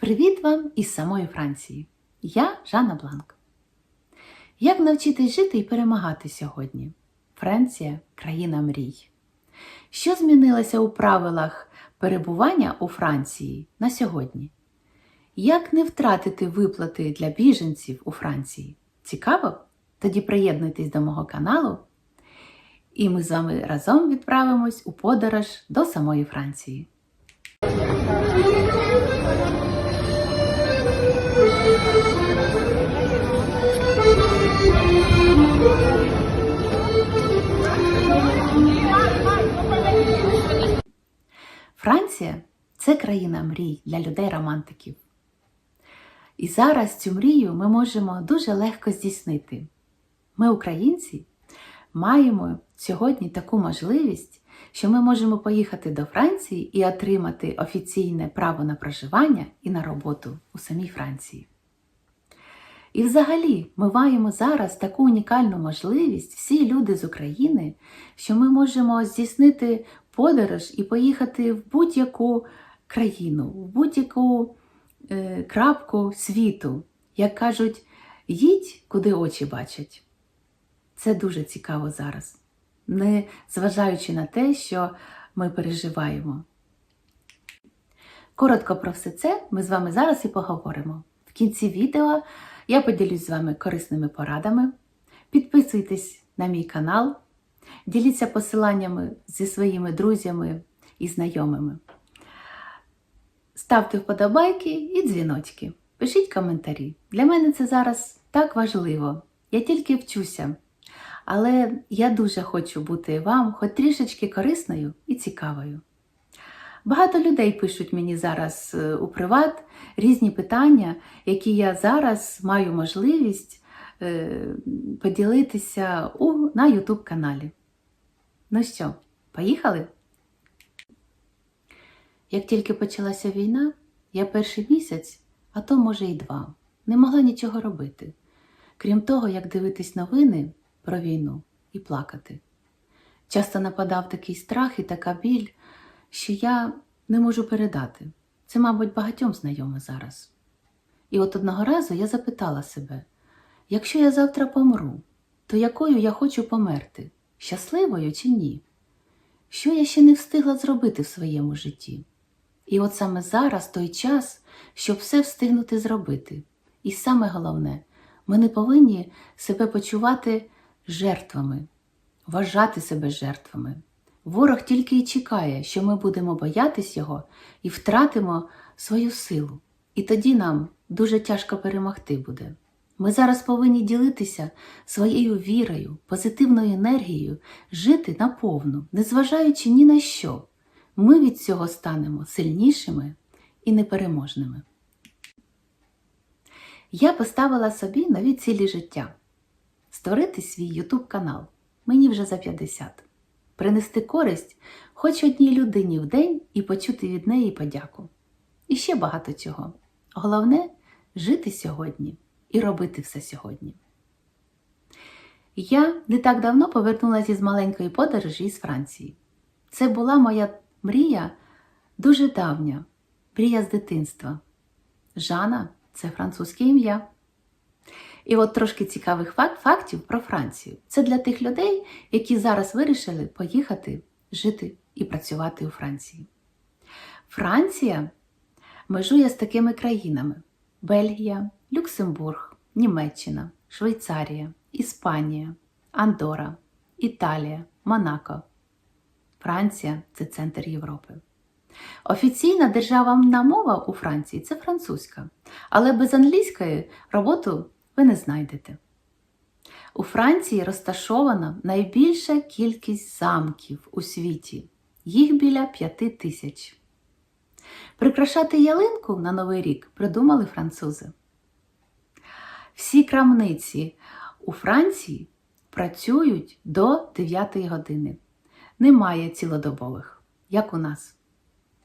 Привіт вам із самої Франції. Я Жанна Бланк. Як навчитись жити і перемагати сьогодні? Франція країна мрій. Що змінилося у правилах перебування у Франції на сьогодні? Як не втратити виплати для біженців у Франції? Цікаво? Тоді приєднуйтесь до мого каналу, і ми з вами разом відправимось у подорож до самої Франції. Франція це країна мрій для людей-романтиків. І зараз цю мрію ми можемо дуже легко здійснити. Ми, українці, маємо сьогодні таку можливість, що ми можемо поїхати до Франції і отримати офіційне право на проживання і на роботу у самій Франції. І взагалі ми маємо зараз таку унікальну можливість, всі люди з України, що ми можемо здійснити подорож і поїхати в будь-яку країну, в будь-яку е, крапку світу. Як кажуть, їдь, куди очі бачать. Це дуже цікаво зараз, не зважаючи на те, що ми переживаємо. Коротко про все це ми з вами зараз і поговоримо. В кінці відео я поділюсь з вами корисними порадами. Підписуйтесь на мій канал, діліться посиланнями зі своїми друзями і знайомими. Ставте вподобайки і дзвіночки. Пишіть коментарі. Для мене це зараз так важливо. Я тільки вчуся. Але я дуже хочу бути вам хоч трішечки корисною і цікавою. Багато людей пишуть мені зараз е, у приват різні питання, які я зараз маю можливість е, поділитися у, на YouTube каналі. Ну що, поїхали? Як тільки почалася війна, я перший місяць, а то може й два, не могла нічого робити, крім того, як дивитись новини про війну і плакати. Часто нападав такий страх і така біль, що я не можу передати. Це, мабуть, багатьом знайомо зараз. І от одного разу я запитала себе: якщо я завтра помру, то якою я хочу померти? Щасливою чи ні? Що я ще не встигла зробити в своєму житті? І от саме зараз той час, щоб все встигнути зробити. І саме головне, ми не повинні себе почувати жертвами, вважати себе жертвами. Ворог тільки й чекає, що ми будемо боятись його і втратимо свою силу. І тоді нам дуже тяжко перемогти буде. Ми зараз повинні ділитися своєю вірою, позитивною енергією, жити наповну, незважаючи ні на що. Ми від цього станемо сильнішими і непереможними. Я поставила собі нові цілі життя створити свій YouTube канал. Мені вже за 50. Принести користь хоч одній людині в день і почути від неї подяку. І ще багато чого. Головне жити сьогодні і робити все сьогодні. Я не так давно повернулася із маленької подорожі із Франції. Це була моя мрія дуже давня, мрія з дитинства. Жана це французьке ім'я. І от трошки цікавих фактів про Францію. Це для тих людей, які зараз вирішили поїхати жити і працювати у Франції. Франція межує з такими країнами: Бельгія, Люксембург, Німеччина, Швейцарія, Іспанія, Андора, Італія, Монако. Франція це центр Європи. Офіційна державна мова у Франції це французька, але без англійської роботу ви не знайдете. У Франції розташована найбільша кількість замків у світі, їх біля п'яти тисяч. Прикрашати ялинку на Новий рік придумали французи. Всі крамниці у Франції працюють до 9 години. Немає цілодобових, як у нас.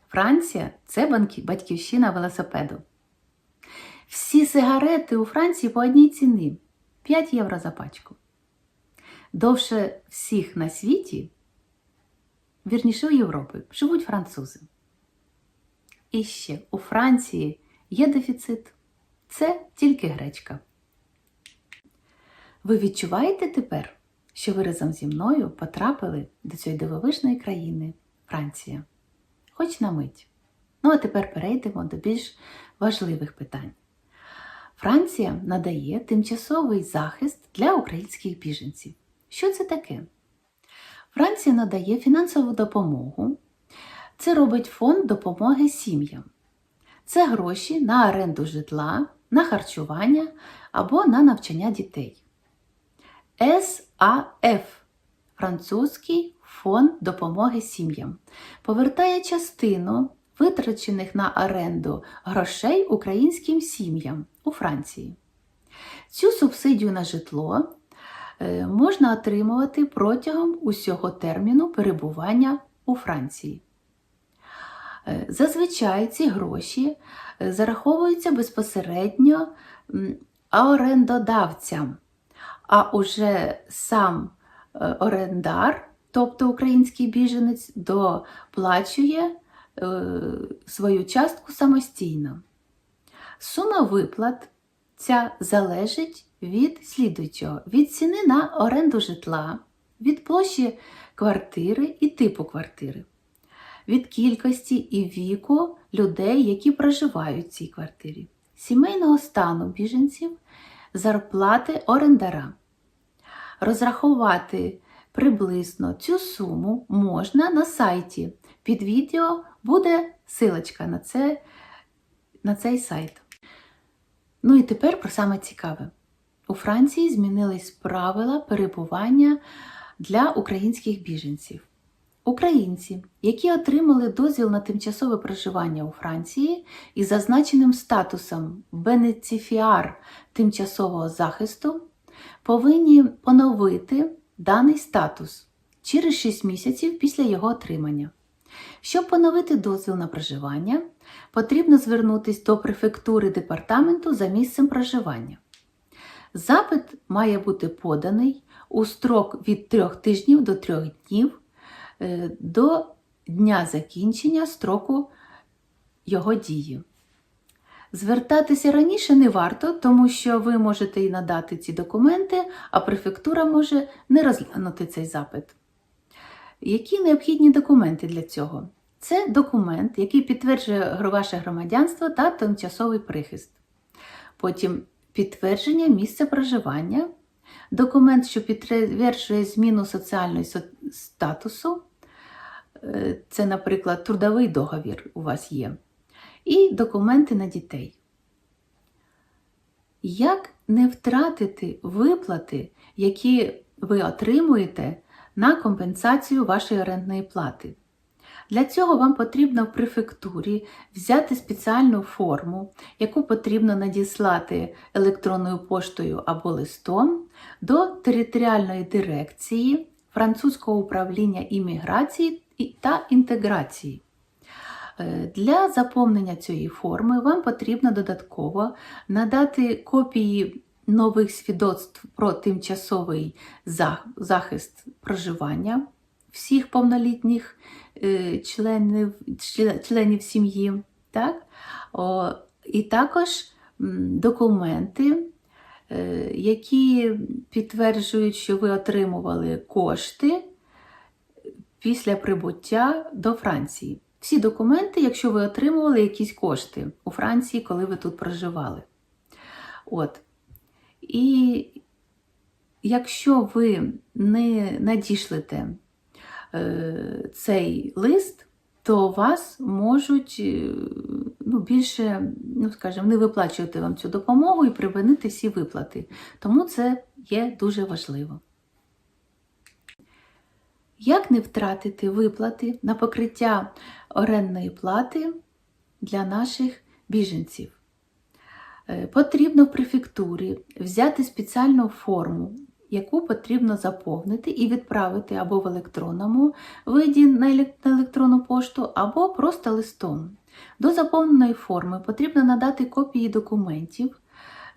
Франція це батьківщина велосипеду. Всі сигарети у Франції по одній ціні 5 євро за пачку. Довше всіх на світі, вірніше у Європі, живуть французи. І ще у Франції є дефіцит. Це тільки гречка. Ви відчуваєте тепер, що ви разом зі мною потрапили до цієї дивовижної країни Франція? Хоч на мить. Ну а тепер перейдемо до більш важливих питань. Франція надає тимчасовий захист для українських біженців. Що це таке? Франція надає фінансову допомогу. Це робить фонд допомоги сім'ям. Це гроші на оренду житла, на харчування або на навчання дітей. САФ Французький фонд допомоги сім'ям повертає частину витрачених на оренду грошей українським сім'ям у Франції. Цю субсидію на житло е, можна отримувати протягом усього терміну перебування у Франції. Е, Зазвичай ці гроші е, зараховуються безпосередньо орендодавцям, а уже сам орендар, тобто український біженець, доплачує свою частку самостійно. Сума виплат ця залежить від слідуючого: від ціни на оренду житла, від площі квартири і типу квартири, від кількості і віку людей, які проживають в цій квартирі, сімейного стану біженців, зарплати орендара. Розрахувати приблизно цю суму можна на сайті. Під відео буде силочка на, це, на цей сайт. Ну і тепер про саме цікаве. У Франції змінились правила перебування для українських біженців. Українці, які отримали дозвіл на тимчасове проживання у Франції із зазначеним статусом бенефіціар тимчасового захисту, повинні поновити даний статус через 6 місяців після його отримання. Щоб поновити дозвіл на проживання, потрібно звернутися до префектури департаменту за місцем проживання. Запит має бути поданий у строк від 3 тижнів до 3 днів е, до дня закінчення строку його дії. Звертатися раніше не варто, тому що ви можете і надати ці документи, а префектура може не розглянути цей запит. Які необхідні документи для цього? Це документ, який підтверджує ваше громадянство та тимчасовий прихист. Потім підтвердження місця проживання, документ, що підтверджує зміну соціального статусу. Е, Це, наприклад, трудовий договір у вас є. І документи на дітей. Як не втратити виплати, які ви отримуєте на компенсацію вашої орендної плати? Для цього вам потрібно в префектурі взяти спеціальну форму, яку потрібно надіслати електронною поштою або листом до територіальної дирекції французького управління імміграції та інтеграції. Е, Для заповнення цієї форми вам потрібно додатково надати копії нових свідоцтв про тимчасовий захист проживання всіх повнолітніх е, членів членів сім'ї. Так? О, І також документи, е, які підтверджують, що ви отримували кошти після прибуття до Франції. Всі документи, якщо ви отримували якісь кошти у Франції, коли ви тут проживали. От. І якщо ви не надішлете е, цей лист, то вас можуть е, ну, більше, ну, скажімо, не виплачувати вам цю допомогу і припинити всі виплати. Тому це є дуже важливо. Як не втратити виплати на покриття орендної плати для наших біженців? Е, Потрібно в префектурі взяти спеціальну форму, яку потрібно заповнити і відправити або в електронному виді на електронну пошту, або просто листом. До заповненої форми потрібно надати копії документів,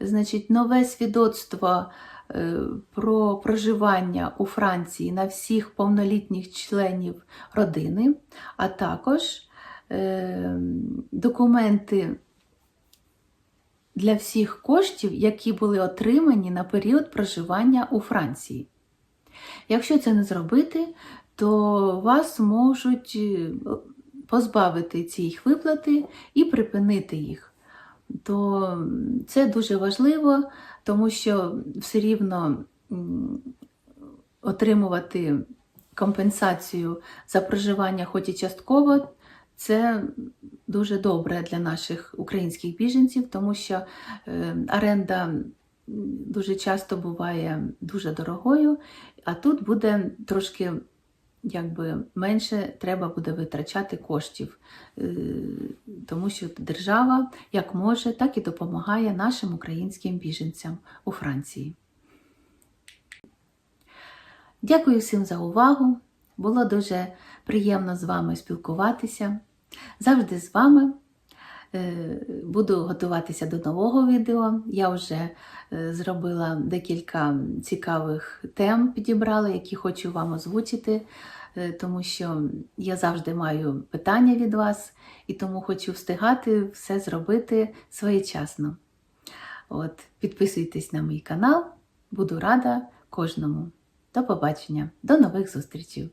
значить, нове свідоцтво е, про проживання у Франції на всіх повнолітніх членів родини, а також е, документи для всіх коштів, які були отримані на період проживання у Франції. Якщо це не зробити, то вас можуть е, позбавити цієї виплати і припинити їх. То це дуже важливо, тому що все рівно отримувати компенсацію за проживання, хоч і частково, це дуже добре для наших українських біженців, тому що е, оренда дуже часто буває дуже дорогою, а тут буде трошки якби менше треба буде витрачати коштів, Е, тому що держава як може, так і допомагає нашим українським біженцям у Франції. Дякую всім за увагу. Було дуже приємно з вами спілкуватися. Завжди з вами. Е, Буду готуватися до нового відео. Я вже е, зробила декілька цікавих тем, підібрала, які хочу вам озвучити, е, тому що я завжди маю питання від вас і тому хочу встигати все зробити своєчасно. От, підписуйтесь на мій канал, буду рада кожному. До побачення, до нових зустрічей!